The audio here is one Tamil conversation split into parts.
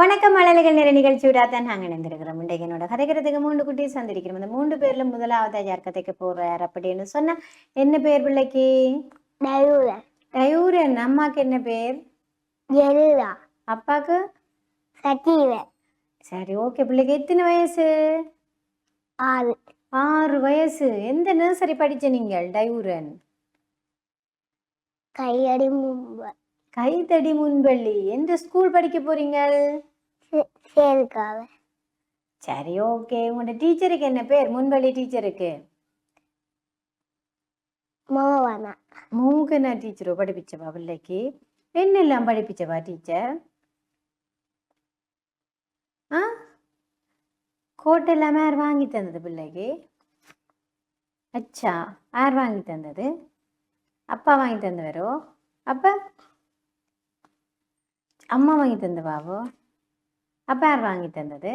வணக்கம் மழலைகள் நிற நிகழ்ச்சியோட தான் நாங்கள் இணைந்திருக்கிறோம். இன்றைக்கு என்னோட கதைக்கிறதுக்கு மூன்று குட்டி சந்திருக்கிறோம் இந்த மூன்று பேர்ல முதலாவது யார் கதைக்க போறார் அப்படின்னு சொன்னா என்ன பேர் பிள்ளைக்கு? டயூரா டயூரன் அம்மாக்கு என்ன பேர்? ஜெருரா அப்பாக்கு? சத்தீவ சரி ஓகே. பிள்ளைக்கு எத்தனை வயசு? ஆறு. ஆறு வயசு. எந்த நர்சரி படிச்ச நீங்கள் டயூரன் கையடி மும்பை. கைத்தடி முன்பள்ளி. எந்த ஸ்கூல் படிக்க போறீங்கள்? சேருக்காவ. சரி ஓகே. உங்களோட டீச்சருக்கு என்ன பேர்? முன்பள்ளி டீச்சருக்கு? மோவனா மூகனா டீச்சரோ? படிப்பிச்சவா பிள்ளைக்கு? என்னெல்லாம் படிப்பிச்சவா டீச்சர்? ஆ? கோட்டெல்லாம் யார் வாங்கி தந்தது பிள்ளைக்கு? அச்சா யார் வாங்கி தந்தது? அப்பா வாங்கி தந்தவரோ? அப்பா? அம்மா வாங்கி தந்தவாவோ அப்பா யார் வாங்கி தந்தது?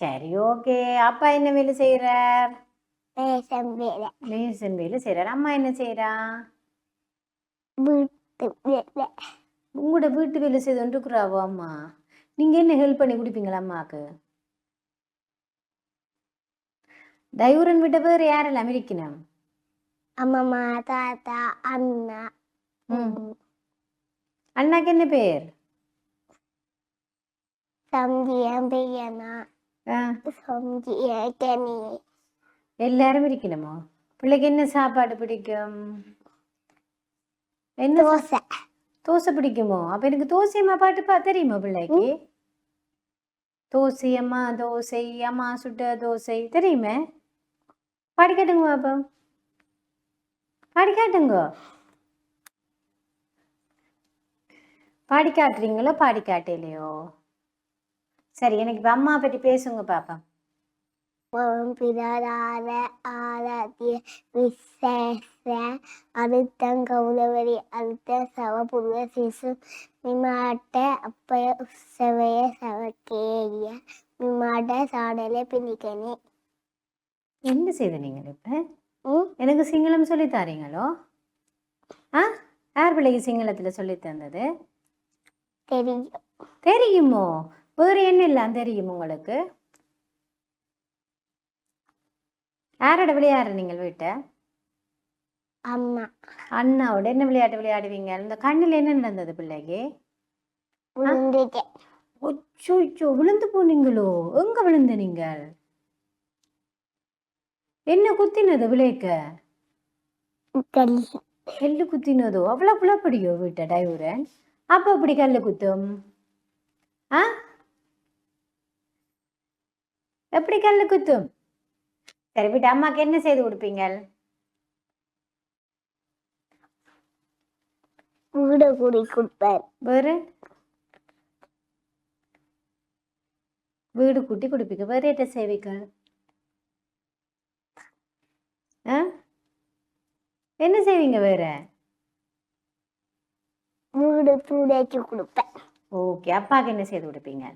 சரி ஓகே அப்பா என்ன வேலை வேலை. மேசன் வேலை செய்கிறார் அம்மா என்ன செய்கிறா வீட்டு வேலை. உங்களோட வீட்டு வேலை செய்து இருக்கிறாவோ அம்மா? நீங்க என்ன ஹெல்ப் பண்ணி கொடுப்பீங்களா அம்மாக்கு? டையூரன் விட்ட பேர் யாரெல்லாம்? இருக்கணும் அம்மா தாத்தா அண்ணா. அண்ணாக்கு என்ன பேர்? சந்தியன் கனி. எல்லாரும் இருக்கணுமோ பிள்ளைக்கு என்ன சாப்பாடு பிடிக்கும்? என்ன தோசை. தோசை பிடிக்குமோ? அப்ப எனக்கு தோசை அம்மா பாட்டு பா தெரியுமா பிள்ளைக்கு? தோசை அம்மா தோசை அம்மா சுட்ட தோசை. தெரியுமே? பாடி காட்டுங்க பாப்பா. பாடி பாடி காட்டுறீங்களோ பாடி காட்டலையோ சரி எனக்கு இப்போ அம்மா பற்றி பேசுங்க பாப்பா. ஓம் பிதாராத ஆராத்திய விசேஷ அழுத்தம் கௌரவரி அழுத்த சவபுருவ சிசு மிமாட்ட அப்பய உற்சவய சவக்கேரிய மிமாட்ட சாடல பிணிக்கனி என்ன செய்த நீங்கள் இப்ப எனக்கு சிங்களம் சொல்லி தாரீங்களோ ஆ யார் பிள்ளைக்கு சிங்களத்துல சொல்லி தந்தது தெரியும் தெரியுமோ வேறு என்ன எல்லாம் தெரியும் உங்களுக்கு யாரோட விளையாடுற நீங்கள் வீட்டை? அம்மா அண்ணாவோட என்ன விளையாட்டு விளையாடுவீங்க? இந்த கண்ணில் என்ன நடந்தது பிள்ளைக்கு? ஒச்சோ விழுந்து போனீங்களோ? எங்க விழுந்த நீங்கள்? என்ன குத்தினது விளைக்க கல்லி குத்தினதோ? அவ்வளோ புலப்படியோ வீட்டை டைவரன் அப்போ அப்படி கல்லு குத்தும்? ஆ? எப்படி கல்லு குத்தும்? சரி வீட்டு அம்மாக்கு என்ன செய்து கொடுப்பீங்க வீடு கூடி கொடுப்பார் வேறு? வீடு கூட்டி கொடுப்பீங்க. வேறு என்ன செய்வீங்க? ஆ? என்ன செய்வீங்க வேற? வீடு தூடாக்கி கொடுப்பேன். ஓகே அப்பாவுக்கு என்ன செய்து கொடுப்பீங்க?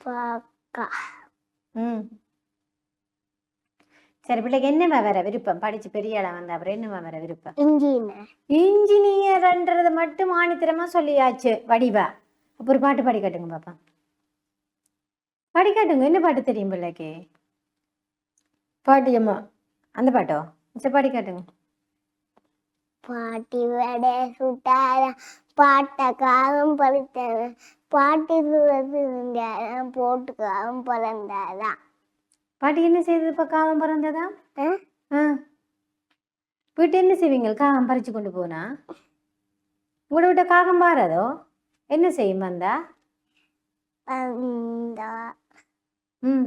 பாக்கா. ம். சரி பிள்ளைக்கு என்னவா வர விருப்பம்? படிச்சு பெரிய ஆளா வந்த அப்புறம் என்னவா வர விருப்பம்? இன்ஜினியர். இன்ஜினியர்ன்றதை மட்டும் ஆணித்தரமா சொல்லியாச்சு வடிவா. அப்போ ஒரு பாட்டு பாடி காட்டுங்க பாப்பா. பாடி காட்டுங்க. என்ன பாட்டு தெரியும் பிள்ளைக்கு? பாட்டு அம்மா அந்த பாட்டோ? சரி பாடி காட்டுங்க. பாட்டி வடை சுட்டார? பாட்டக்காரம் பறித்தன பாட்டி சுரத்து இருந்தாராம் போட்டுக்காரம் பிறந்தாராம் பாட்டி என்ன செய்தது இப்போ காமம் பிறந்ததா? ஆ? வீட்டு என்ன செய்வீங்க காகம் பறிச்சு கொண்டு போனா? உங்களோட விட்ட காகம் பாரதோ? என்ன செய்யும் வந்தா? ம்.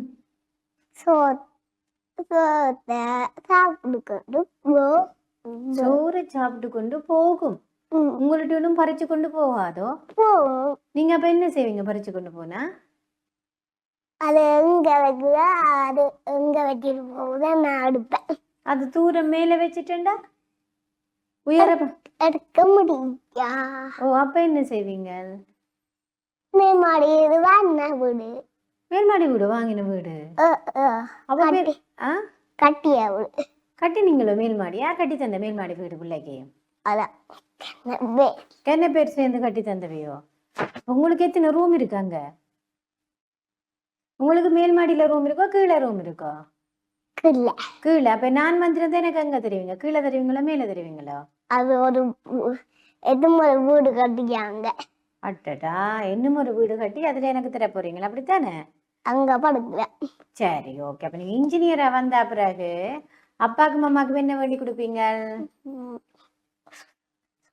சாப்பிட்டு கொண்டு சோறு சாப்பிட்டு கொண்டு போகும். உங்கள்ட்ட ஒன்றும் பறிச்சு கொண்டு போகாதோ? நீங்க அப்ப என்ன செய்வீங்க? பறிச்சு கொண்டு போனா? அது எங்க வைக்குதோ அது எங்க வச்சிட்டு போகுதோ நான் எடுப்பேன் அது தூரம் மேல வச்சுட்டேன்டா? உயர எடுக்க முடியா? ஓ அப்ப என்ன செய்வீங்க? மேமாடி இது வண்ண வீடு. மேல்மாடி வீடு வாங்கின வீடு? கட்டிய வீடு. கட்டினீங்களோ மேல்மாடி? யார் கட்டி தந்த மேல்மாடி வீடு பிள்ளைக்கு? அதான் என்ன பேர் சேர்ந்து கட்டி தந்தவையோ? உங்களுக்கு எத்தனை ரூம் இருக்காங்க உங்களுக்கு மேல் மாடியில ரூம் இருக்கோ கீழே ரூம் இருக்கோ? கில்ல கீழே. அப்ப நான் வந்திருந்தா எனக்கு அங்க தெரியுங்க கீழே தெரியுங்களா மேல தெரியுங்களா அது ஒரு எதுவும் ஒரு வீடு கட்டியாங்க அட்டடா இன்னும் ஒரு வீடு கட்டி அதுல எனக்கு தர போறீங்களா? அப்படித்தானே? அங்க படுக்கிறேன் சரி ஓகே அப்ப நீங்க இன்ஜினியரா வந்த பிறகு அப்பாக்கு மாமாக்கு என்ன வேண்டி கொடுப்பீங்க.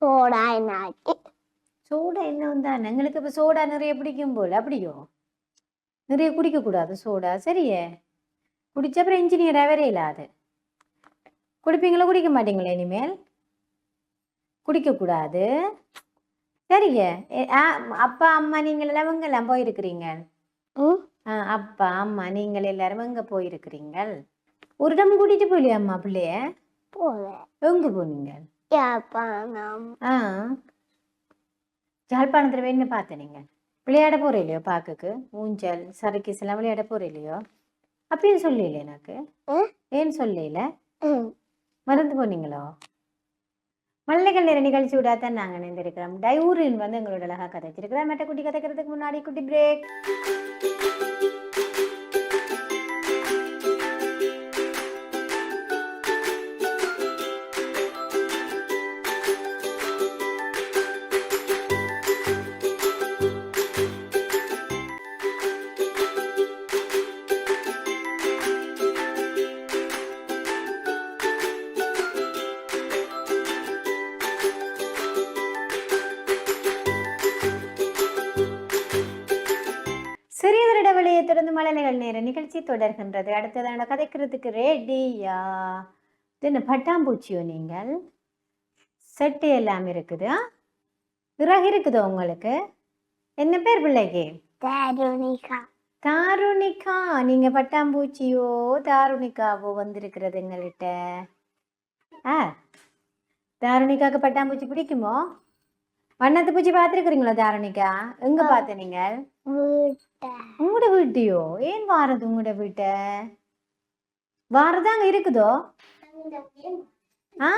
சோடா என்னாச்சு சோடா என்ன வந்தானே எங்களுக்கு இப்ப சோடா நிறைய பிடிக்கும் போல. அப்படியோ? நிறைய குடிக்க கூடாது சோடா சரியே? குடிச்ச அப்புறம் இன்ஜினியரா வரையில அது. குடிப்பீங்களா குடிக்க மாட்டீங்களா இனிமேல்? குடிக்க கூடாது சரிங்க அப்பா அம்மா நீங்கள் எல்லாம் எங்க எல்லாம் போயிருக்கிறீங்க? அப்பா அம்மா நீங்கள் எல்லாரும் எங்க போயிருக்கிறீங்க ஒரு இடம் கூட்டிட்டு போயிலையா அம்மா பிள்ளைய எங்க போனீங்க? யாழ்ப்பாணம் ஆ. ஜாழ்ப்பாணத்துல என்ன பார்த்த நீங்க. விளையாட போற இல்லையோ பாக்குக்கு? ஊஞ்சல் சரக்கிஸ் எல்லாம் விளையாட போற இல்லையோ அப்பயும் சொல்லல எனக்கு. ஏன் சொல்லல. மறந்து போனீங்களோ? மல்லிகள் நேர நிகழ்ச்சி விடாதான் நாங்க நினைந்திருக்கிறோம் டையூரின் வந்து எங்களோட அழகா கதைச்சிருக்கிறோம். மெட்ட குட்டி கதைக்கிறதுக்கு முன்னாடி குட்டி பிரேக் நிகழ்ச்சி தொடர்கின்றது. அடுத்ததான கதைக்கிறதுக்கு ரெடியா இது என்ன பட்டாம்பூச்சியோ நீங்கள்? செட்டு எல்லாம் இருக்குது? இறகு இருக்குதோ உங்களுக்கு? என்ன பேர் பிள்ளைக்கு? தருணிகா. தாருணிகா. நீங்க பட்டாம்பூச்சியோ தாருணிகாவோ வந்திருக்கிறது எங்கள்கிட்ட. ஆ? தாருணிகாக்கு பட்டாம்பூச்சி பிடிக்குமோ? வண்ணத்து பூச்சி பார்த்துருக்குறீங்களோ தாருணிகா? எங்க பார்த்த நீங்கள்? உங்களோட வீட்டையோ? ஏன் வாரது உங்களோட வீட்டை? வாரது அங்க இருக்குதோ? ஆ?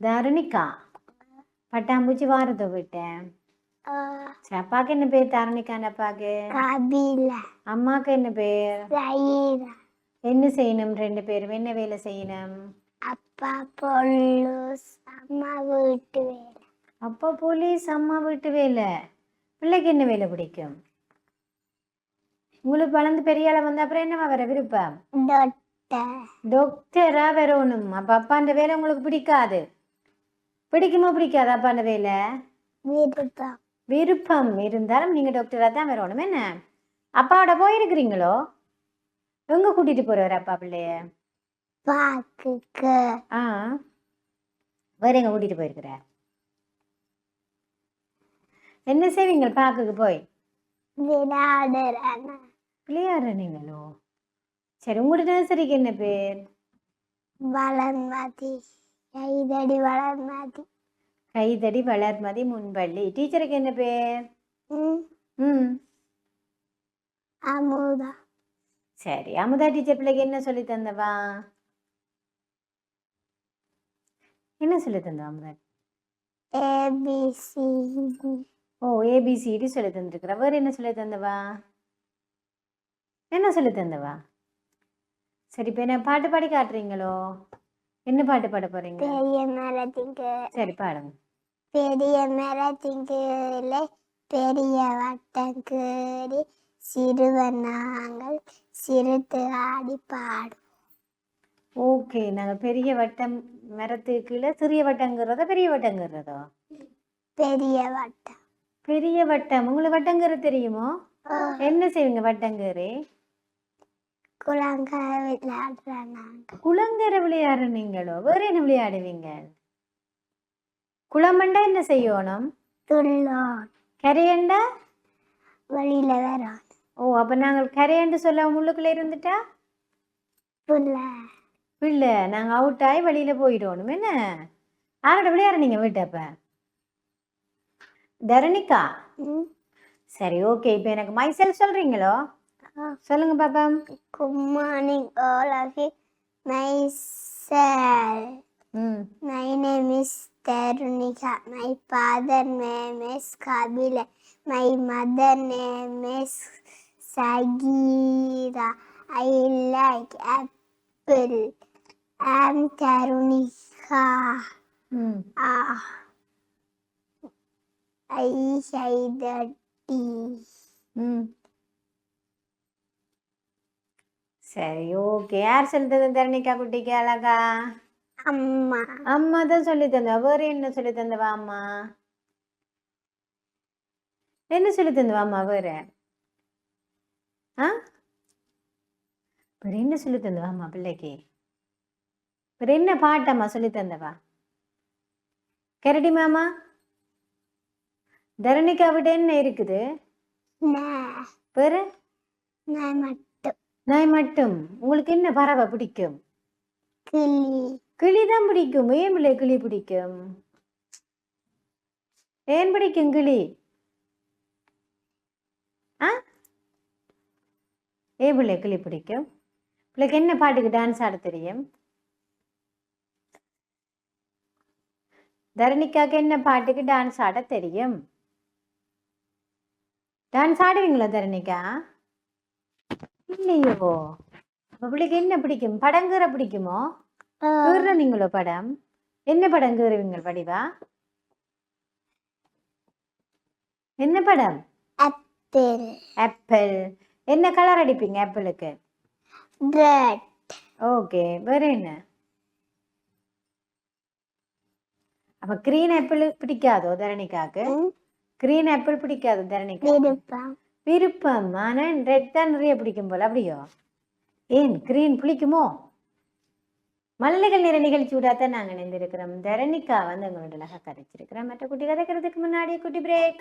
தாருணிகா பட்டாம்பூச்சி வாரதோ வீட்டேன் சரி அப்பாக்கு என்ன பேர் தாருணிகான் அப்பாக்கு? அம்மாக்கு என்ன பேர்? என்ன செய்யணும் ரெண்டு பேரும்? என்ன வேலை செய்யணும்? அப்பா பொல்லூஸ் அம்மா வீட்டு வேலை. அப்பா போலீஸ் அம்மா வீட்டு வேலை. பிள்ளைக்கு என்ன வேலை பிடிக்கும்? உங்களுக்கு வளர்ந்து பெரிய ஆளா வந்த அப்புறம் என்னவா வர விருப்பம்? டாக்டரா வரணும் அப்ப அப்பாண்ட வேலை உங்களுக்கு பிடிக்காது. பிடிக்குமோ பிடிக்காது அப்பாண்ட வேலை? விருப்பம். இருந்தாலும் நீங்க டாக்டரா தான் வரணும். என்ன? அப்பாவோட போயிருக்கிறீங்களோ? எங்க கூட்டிட்டு போறவர் அப்பா பிள்ளைய? பாக்குக்கு ஆ. வேற எங்க கூட்டிட்டு போயிருக்கிறார்? என்ன செய்வீங்க பாக்குக்கு போய் விளையாடுற நீங்களோ சரி உங்களோட நர்சரிக்கு என்ன பேர் வளர்மதி கைதடி வளர்மதி கைதடி வளர்மதி முன்பள்ளி டீச்சருக்கு என்ன பேர் ம் அமுதா சரி அமுதா டீச்சர் பிள்ளைக்கு என்ன சொல்லி தந்தவா என்ன சொல்லி தந்தவா அமுதா ஏபிசிடி ஓ ஏபிசிடி சொல்லி தந்திருக்கிறா. வேற என்ன சொல்லி தந்தவா? என்ன சொல்லி தந்தவா? சரி இப்போ என்ன பாட்டு பாடி காட்டுறீங்களோ? என்ன பாட்டு பாட போறீங்க? பெரிய மரத்திங்கு சரி பாடுங்க. பெரிய மரத்திங்கீழ பெரிய வட்டங்கீறி சிறுவன் நாங்கள் சிறுத்து ஆடி பாடும் ஓகே நாங்க பெரிய வட்டம் மரத்துக்கு கீழே சிறிய வட்டங்கிறதோ பெரிய வட்டங்கிறதோ பெரிய வட்டம். பெரிய வட்டம். உங்களுக்கு வட்டங்கீறு தெரியுமோ? என்ன செய்வீங்க நாங்கள் குளங்கரை விளையாடுற நீங்களோ? வேற என்ன விளையாடுவீங்க? குளமண்டா என்ன செய்யணும்? துள்ளோம். கரையண்டா? வெளியில வரோம். ஓ அப்ப நாங்கள் கரையண்டு சொல்ல உள்ளுக்குள்ள இருந்துட்டா? புள்ள பிள்ளை நாங்கள் அவுட் ஆகி வெளியில் போயிடணும் என்ன? யாரோட விளையாடுறீங்க வீட்டை ம். சரி ஓகே இப்போ எனக்கு மைசெல் சொல்கிறீங்களோ ஆ. சொல்லுங்க பாப்பா Good morning, all of you. Myself. ம் My name is Tarunika. My father name is Kabila. My mother name is Sagira. I like apple. I'm Tarunika. ம் The tea. ம். சரி ஓகே. யார் சொல்லி தந்தது தரணிக்கா குட்டிக்கு அழகா? அம்மா. அம்மா தான் சொல்லி தந்தா வேற என்ன சொல்லி தந்தவா அம்மா? என்ன சொல்லி தந்தவா அம்மா வேற? ஆ? வேற என்ன சொல்லி தந்தவா அம்மா பிள்ளைக்கு? வேற என்ன பாட்டம்மா சொல்லி தந்தவா கரடி மாமா? தரணிக்கா விட என்ன இருக்குது? நான் வேற நான் மட்டும். நாய் மட்டும். உங்களுக்கு என்ன பறவை பிடிக்கும்? கிளி. கிளி தான் பிடிக்கும். ஏன் பிள்ளை கிளி பிடிக்கும்? ஏன் பிடிக்கும் கிளி? ஆ? ஏன் பிள்ளை கிளி பிடிக்கும்? பிள்ளைக்கு என்ன பாட்டுக்கு டான்ஸ் ஆட தெரியும்? தரணிக்காக்கு என்ன பாட்டுக்கு டான்ஸ் ஆட தெரியும்? டான்ஸ் ஆடுவீங்களா தரணிக்கா? இல்லையோ. பிள்ளைக்கு என்ன பிடிக்கும்? பிடிக்குமோ? கீற நீங்களோ படம்? என்ன படம் கீறுவீங்க படிவா? என்ன படம்? ஆப்பிள் ஆப்பிள் என்ன கலர் அடிப்பீங்க ஆப்பிளுக்கு ரெட் ஓகே வேற என்ன? அப்ப கிரீன் ஆப்பிள் பிடிக்காதோ தரணிக்காக்கு? கிரீன் ஆப்பிள் பிடிக்காதோ தரணிக்கா. விருப்பம் விருப்பம் ஆனா ரெட் தான் நிறைய பிடிக்கும் போல அப்படியோ? ஏன் கிரீன் பிடிக்குமோ மல்லிகள் நிற நிகழ்ச்சி விடாதான் நாங்கள் இணைந்திருக்கிறோம். தரணிக்கா வந்து எங்களோட அழகாக கதைச்சிருக்கிறோம் மற்ற குட்டி கதைக்கிறதுக்கு முன்னாடி குட்டி பிரேக்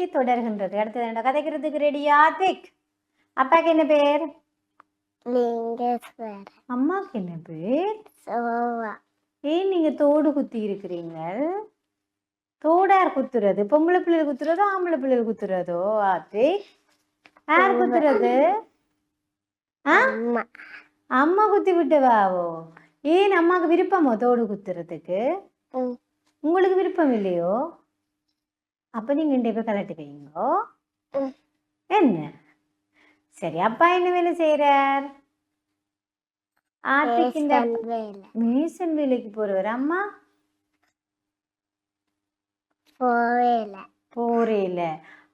நிகழ்ச்சி தொடர்கின்றது. அடுத்தது என்ன? கதைக்கிறதுக்கு ரெடியா திக் அப்பாக்கு என்ன பேர்? அம்மாக்கு என்ன பேர்? ஏன் நீங்க தோடு குத்தி இருக்கிறீங்க தோடார் குத்துறது. பொம்பளை பிள்ளைகள் குத்துறதோ ஆம்பளை பிள்ளைகள் குத்துறதோ? அது யார் குத்துறது? அம்மா. குத்தி விட்டவாவோ ஏன் அம்மாவுக்கு விருப்பமோ தோடு குத்துறதுக்கு. உங்களுக்கு விருப்பம் இல்லையோ? அப்ப நீங்க ரெண்டு பேர் கலட்டி வைங்கோ ம். என்ன? சரி அப்பா என்ன வேலை செய்யறார் ஆத்திக்கு இந்த மேசன் வேலைக்கு போறவர் அம்மா? போவேல. போறே இல்ல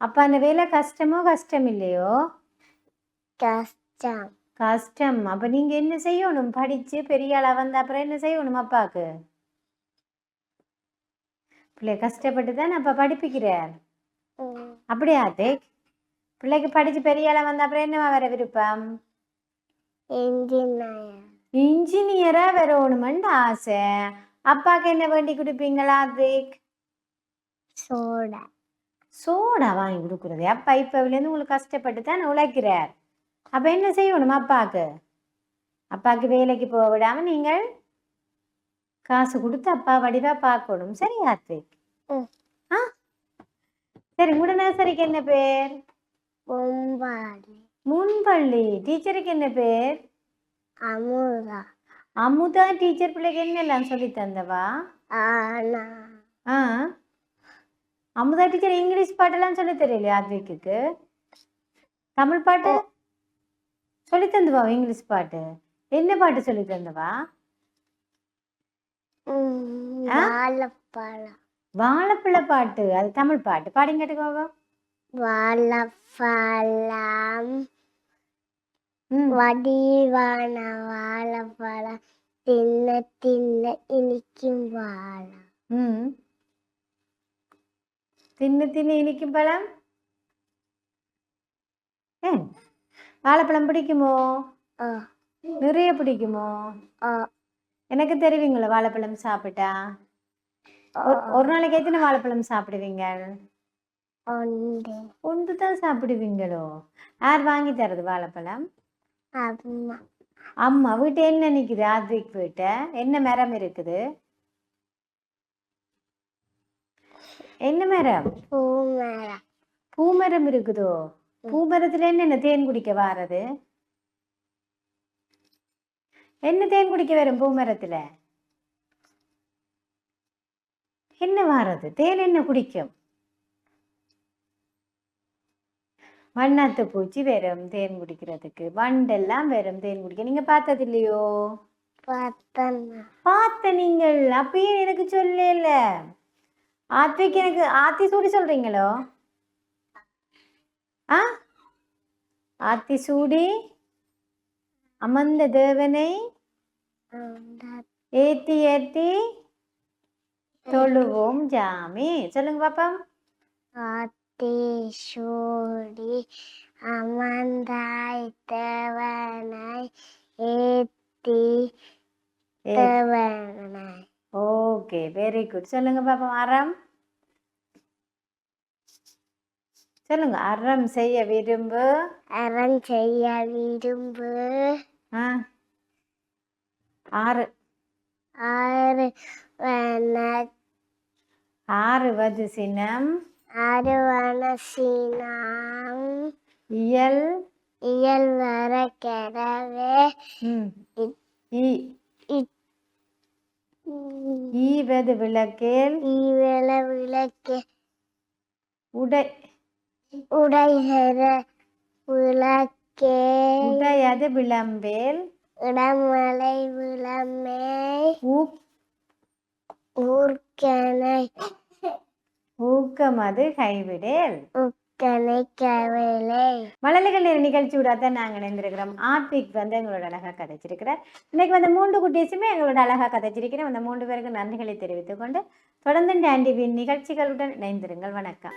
அப்ப அந்த வேலை கஷ்டமோ கஷ்டம் இல்லையோ? கஷ்டம். கஷ்டம். அப்ப நீங்க என்ன செய்யணும்? படிச்சு பெரிய ஆளா வந்த அப்புறம் என்ன செய்யணும் அப்பாக்கு? பிள்ளை கஷ்டப்பட்டு தான் அப்பா படிப்பிக்கிறார். அப்படியா தேக் பிள்ளைக்கு படிச்சு பெரிய ஆளா வந்த அப்புறம் என்னவா வர விருப்பம்? இன்ஜினியர். வரணுமெண்டு ஆசை? அப்பாக்கு என்ன வேண்டி கொடுப்பீங்களா தேக் சோடா. சோடா வாங்கி கொடுக்குறது. அப்பா இப்போலேருந்து உங்களுக்கு கஷ்டப்பட்டு தான் உழைக்கிறார். அப்போ என்ன செய்யணும் அப்பாவுக்கு அப்பாவுக்கு வேலைக்கு போக விடாம நீங்கள் காசு கொடுத்து அப்பா வடிவா பார்க்கணும் சரி ஆத்விக். ஆ? சரி நர்சரிக்கு என்ன பேர்? முன்பள்ளி டீச்சருக்கு என்ன பேர்? அமுதா. அமுதா டீச்சர் பிள்ளைக்கு என்னெல்லாம் சொல்லி தந்தவா? ஆ? அமுதா டீச்சர் இங்கிலீஷ் பாட்டெல்லாம் சொல்லி தெரியலையா ஆத்விக்கு தமிழ் பாட்டு? சொல்லி தந்துவா இங்கிலீஷ் பாட்டு? என்ன பாட்டு சொல்லி தந்தவா? வாழைப்பிள்ளை பாட்டு அது தமிழ் பாட்டு. பாடிங்க கேட்டுக்கோவா வாழைப்பழம். வடிவான வாழைப்பழம். தின்ன தின்ன இனிக்கும் வாழம் தின்னு தின்னு இனிக்கும் பழம்? வாழைப்பழம் பிடிக்குமோ? நிறைய பிடிக்குமோ? எனக்கு தெரிவிங்களா வாழைப்பழம் சாப்பிட்டா? ஒரு- நாளைக்கு எத்தனை வாழைப்பழம் சாப்பிடுவீங்க? ஒன்று தான் சாப்பிடுவீங்களோ? யார் வாங்கி தரது வாழைப்பழம்? அம்மா. வீட்டு என்ன நிக்குது ஆத்விக் வீட்டை? என்ன மரம் இருக்குது? என்ன மரம்? பூமரம். பூமரம் இருக்குதோ? பூமரத்துல என்னென்ன தேன் குடிக்க வாரது? என்ன தேன் குடிக்க வரும் பூமரத்துல? என்ன வாரது? தேன் என்ன குடிக்கும்? வண்ணாத்து பூச்சி வரும் தேன் குடிக்கிறதுக்கு. வண்டெல்லாம் வரும் தேன் குடிக்க. நீங்க பார்த்தது இல்லையோ? பார்த்த நீங்கள். அப்பயே எனக்கு சொல்லல. ஆத்விக்கு எனக்கு ஆத்தி சூடி சொல்றீங்களோ? ஆ? ஆத்தி சூடி அமர்ந்த தேவனை ஏத்தி ஏத்தி. தொழுவோம் ஜாமி. சொல்லுங்க பாப்பா. ஆத்தேஷோடி அமர்ந்தாய் தேவனாய். ஏத்தி தேவனாய். Okay very good. சொல்லுங்க பாப்பா அறம். சொல்லுங்க அறம் செய்ய விரும்பு. அறம் செய்ய விரும்பு. ஆ. ஆறு. ஆறு ஆறுவது சினம். அறுவன சீனாம் இயல். இயல் வர கெடவே. ஈவது விளக்கேல். ஈவல விளக்கு. உடை. உடைகிற விளக்கே. உடையது விளம்பேல். இடமலை விளமே ஊர்க்கனை ஊக்கமது கைவிடேல். உக்கனை கவலை. மழலைகள் நேர நிகழ்ச்சியோட தான் நாங்கள் இணைந்திருக்கிறோம். ஆத்விக் வந்து எங்களோட அழகா கதைச்சிருக்கிறார். இன்னைக்கு வந்து மூன்று குட்டீஸுமே எங்களோட அழகா கதைச்சிருக்கிறோம். அந்த மூன்று பேருக்கு நன்றிகளை தெரிவித்துக் கொண்டு தொடர்ந்து டாண்டிவின் நிகழ்ச்சிகளுடன் இணைந்திருங்கள். வணக்கம்.